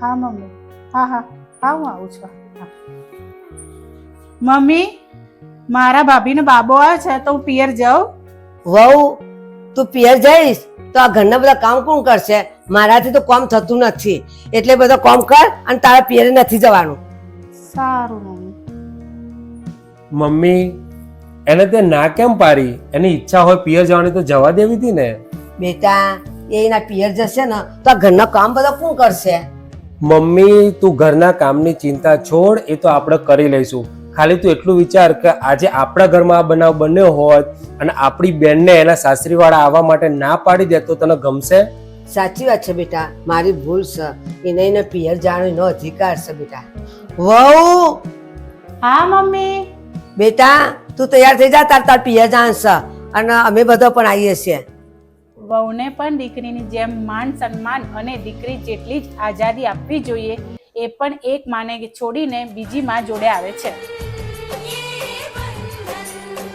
હા મમ્મી હા હા. હા હું આવું છું. મમ્મી મારા ભાભીનો બાબો આવે છે તો હું પિયર જાઉં? વહુ તું પિયર જઈશ તો આ ઘરના બધા કામ કોણ કરશે? મારાથી તો કામ થતું નથી. એટલે બધો કામ કર અને તારા પિયરે નથી જવાનું. સારું મમ્મી. મમ્મી એને તે ના કેમ પાડી? એની ઈચ્છા હોય પિયર જવાની તો જવા દેવી હતી ને. બેટા એ એના પિયર જશે ને તો આ ઘરના કામ બધા કોણ કરશે? મમ્મી તું ઘરના કામની ચિંતા છોડ એ તો આપણે કરી લઈશું. ખાલી તું એટલું વિચાર કે આજે આપણા ઘરમાં આ બનાવ બન્યો હોત અને આપણી બેનને એના સાસરીવાળા આવવા માટે ના પાડી દે તો તને ગમશે? સાચી વાત છે બેટા. મારી ભૂલ છે. એને એને પિયર જાણો એનો અધિકાર છે બેટા. વહુ! હા મમ્મી? બેટા તું તૈયાર થઈ જા તાર તાર પિયર જાણશે અને અમે બધા પણ આવીએ છીએ. વહુને પણ દીકરીની જેમ માન સન્માન અને દીકરી જેટલી જ આઝાદી આપવી જોઈએ, એ પણ એક માને છોડીને બીજી માં જોડે આવે છે.